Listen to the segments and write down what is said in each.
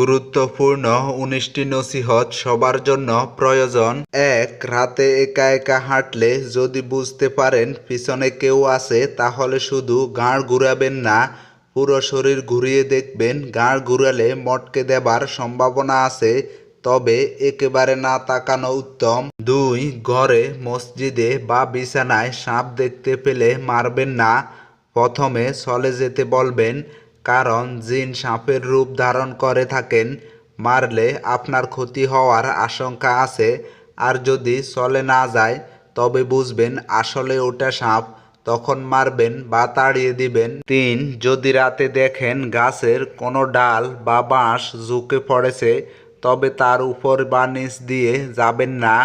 গুরুত্বপূর্ণ উনিশটি নসিহত সবার জন্য প্রয়োজন। এক, রাতে একা একা হাঁটলে যদি বুঝতে পারেন পিছনে কেউ আছে, তাহলে শুধু গাঁড় ঘুরাবেন না, পুরো শরীর ঘুরিয়ে দেখবেন। গাঁড় ঘুরালে মটকে দেবার সম্ভাবনা আছে, তবে একেবারে না তাকানো উত্তম। দুই, ঘরে, মসজিদে বা বিছানায় সাপ দেখতে পেলে মারবেন না। প্রথমে চলে যেতে বলবেন কারণ জিন সাপের রূপ ধারণ করে থাকেন, মারলে আপনার ক্ষতি হওয়ার আশঙ্কা আছে। আর যদি চলে না যায়, তবে বুঝবেন আসলে ওটা সাপ। তখন মারবেন বা তাড়িয়ে দিবেন। তিন, যদি রাতে দেখেন গাছের কোনো ডাল বা বাঁশ ঝুঁকে পড়েছে, তবে তার উপর বা নিচ দিয়ে যাবেন না।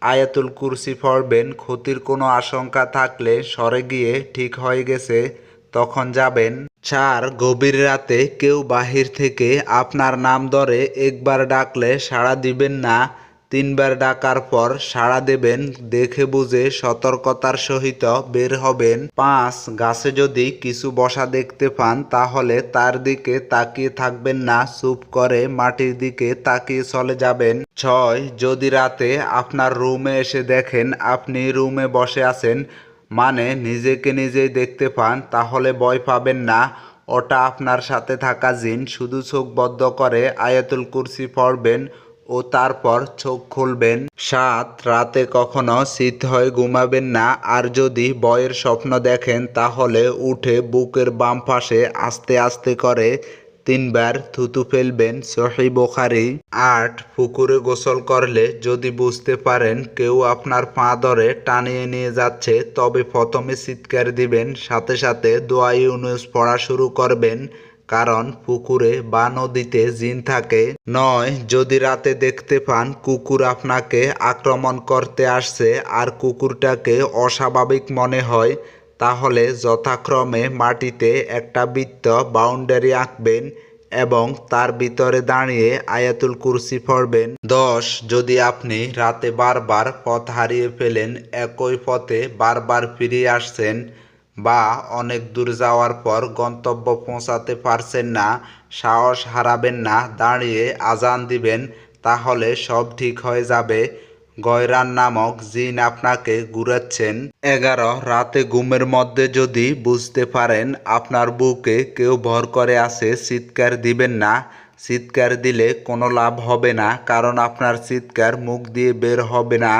আয়াতুল কুরসি পড়বেন, ক্ষতির কোনো আশঙ্কা থাকলে সরে গিয়ে ঠিক হয়ে গেছে। তখন যাবেন। চার, গভীর রাতে কেউ বাহির থেকে আপনার নাম ধরে একবার ডাকলে সাড়া দিবেন না। তিনবার ডাকার পর সাড়া দেবেন, দেখে বুঝে সতর্কতার সহিত বের হবেন। পাঁচ, গাছে যদি কিছু বসা দেখতে পান, তাহলে তার দিকে তাকিয়ে থাকবেন না, চুপ করে মাটির দিকে তাকিয়ে চলে যাবেন। ছয়, যদি রাতে আপনার রুমে এসে দেখেন আপনি রুমে বসে আছেন মানে নিজেকে নিজেই দেখতে পান, তাহলে ভয় পাবেন না। ওটা আপনার সাথে থাকা জিন, শুধু চোখ বদ্ধ করে আয়াতুল কুরসি পড়বেন ও তারপর চোখ খুলবেন। সাত, রাতে কখনো শীত হয়ে ঘুমাবেন না, আর যদি বয়ের স্বপ্ন দেখেন, তাহলে উঠে বুকের বাম পাশে আস্তে আস্তে করে তিনবার থুতু ফেলবেন সহি বোখারি। আট, পুকুরে গোসল করলে যদি বুঝতে পারেন কেউ আপনার পা ধরে টানিয়ে নিয়ে যাচ্ছে, তবে প্রথমে চিৎকার দিবেন, সাথে সাথে দোয়া ইউনুস পড়া শুরু করবেন, কারণ পুকুরে বা নদীতে জিন থাকে। নয়, যদি রাতে দেখতে পান কুকুর আপনাকে আক্রমণ করতে আসছে, আর কুকুরটাকে অস্বাভাবিক মনে হয় তাহলে যথাক্রমে মাটিতে একটা বৃত্ত বাউন্ডারি আঁকবেন এবং তার ভিতরে দাঁড়িয়ে আয়াতুল কুরসি পড়বেন। দশ, যদি আপনি রাতে বারবার পথ হারিয়ে ফেলেন, একই পথে বারবার ফিরে আসছেন বা অনেক দূর যাওয়ার পর গন্তব্য পৌঁছাতে পারছেন না, সাহস হারাবেন না, দাঁড়িয়ে আজান দিবেন, তাহলে সব ঠিক হয়ে যাবে। গয়রান নামক জিন আপনাকে ঘুরাচ্ছেন। এগারো, রাতে ঘুমের মধ্যে যদি বুঝতে পারেন আপনার বুকে কেউ ভর করে আছে, চিৎকার দিবেন না। চিৎকার দিলে কোনো লাভ হবে না, কারণ আপনার চিৎকার মুখ দিয়ে বের হবে না।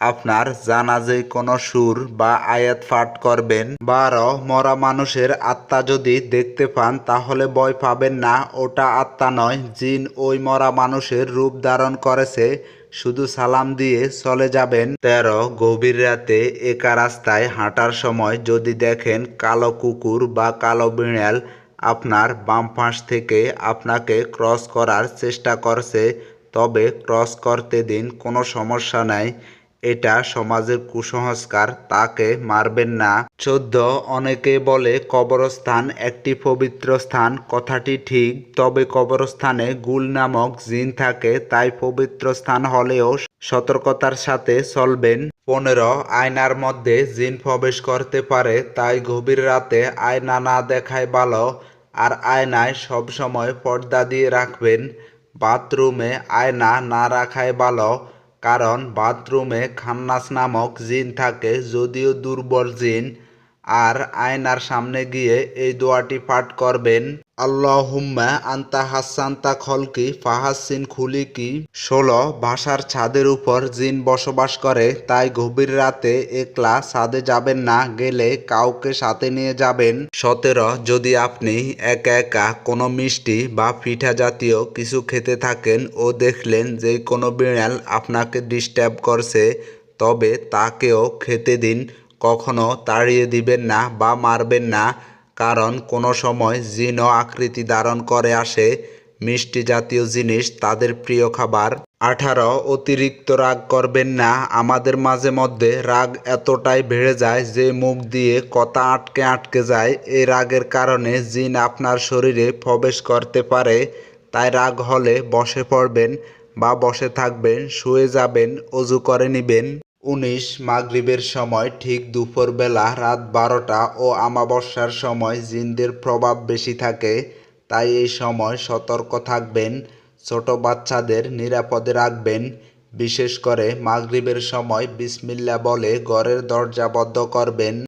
আপনার জানাজে কোনো সুর বা আয়াত পাঠ করবেন। বারো, মরা মানুষের আত্মা যদি দেখতে পান, তাহলে ভয় পাবেন না। ওটা আত্মা নয়, জিন ওই মরা মানুষের রূপ ধারণ করেছে। শুধু সালাম দিয়ে চলে যাবেন। তেরো, গভীর রাতে একা রাস্তায় হাঁটার সময় যদি দেখেন কালো কুকুর বা কালো বিড়াল আপনার বাম পাশ থেকে আপনাকে ক্রস করার চেষ্টা করছে, তবে ক্রস করতে দিন কোনো সমস্যা নাই। এটা সমাজের কুসংস্কার, তাকে মারবেন না। চোদ্দ, অনেকে বলে কবরস্থান একটি পবিত্র স্থান, কথাটি ঠিক, তবে কবরস্থানে গুল নামক জিন থাকে, তাই পবিত্র স্থান হলেও সতর্কতার সাথে চলবেন। পনেরো, আয়নার মধ্যে জিন প্রবেশ করতে পারে, তাই গভীর রাতে আয়না না দেখায় ভালো, আর আয়নায় সবসময় পর্দা দিয়ে রাখবেন। বাথরুমে আয়না না রাখায় ভালো কারণ বাথরুমে খান্নাস নামক জিন থাকে যদিও দুর্বল জিন আর আয়নার সামনে গিয়ে এই দোয়াটি পাঠ করবেন, আল্লাহুম্মা আন্তা হাসান্তা খলকি ফাহাসিন খুলিকি। ষোলো, ভাষার ছাদের উপর জিন বসবাস করে, তাই গভীর রাতে একলা ছাদে যাবেন না, গেলে কাউকে সাথে নিয়ে যাবেন। সতেরো, যদি আপনি একা একা কোনো মিষ্টি বা পিঠা জাতীয় কিছু খেতে থাকেন ও দেখলেন যে কোনো বিড়াল আপনাকে ডিস্টার্ব করছে, তবে তাকেও খেতে দিন। কখনো তাড়িয়ে দিবেন না বা মারবেন না, কারণ কোনো সময় জিনও আকৃতি ধারণ করে আসে। মিষ্টি জাতীয় জিনিস তাদের প্রিয় খাবার। আঠারো, অতিরিক্ত রাগ করবেন না। আমাদের মাঝে মধ্যে রাগ এতটাই বেড়ে যায় যে মুখ দিয়ে কথা আটকে আটকে যায়। এই রাগের কারণে জিন আপনার শরীরে প্রবেশ করতে পারে। তাই রাগ হলে বসে পড়বেন বা বসে থাকবেন, শুয়ে যাবেন, অজু করে নিবেন। উনিশ মাগরিবের সময় ঠিক দুপুরবেলা রাত বারোটা ও আমাবস্যার সময় জিনদের প্রভাব বেশি থাকে, তাই এই সময় সতর্ক থাকবেন, ছোট বাচ্চাদের নিরাপদে রাখবেন। বিশেষ করে মাগরিবের সময় বিসমিল্লা বলে ঘরের দরজা বন্ধ করবেন।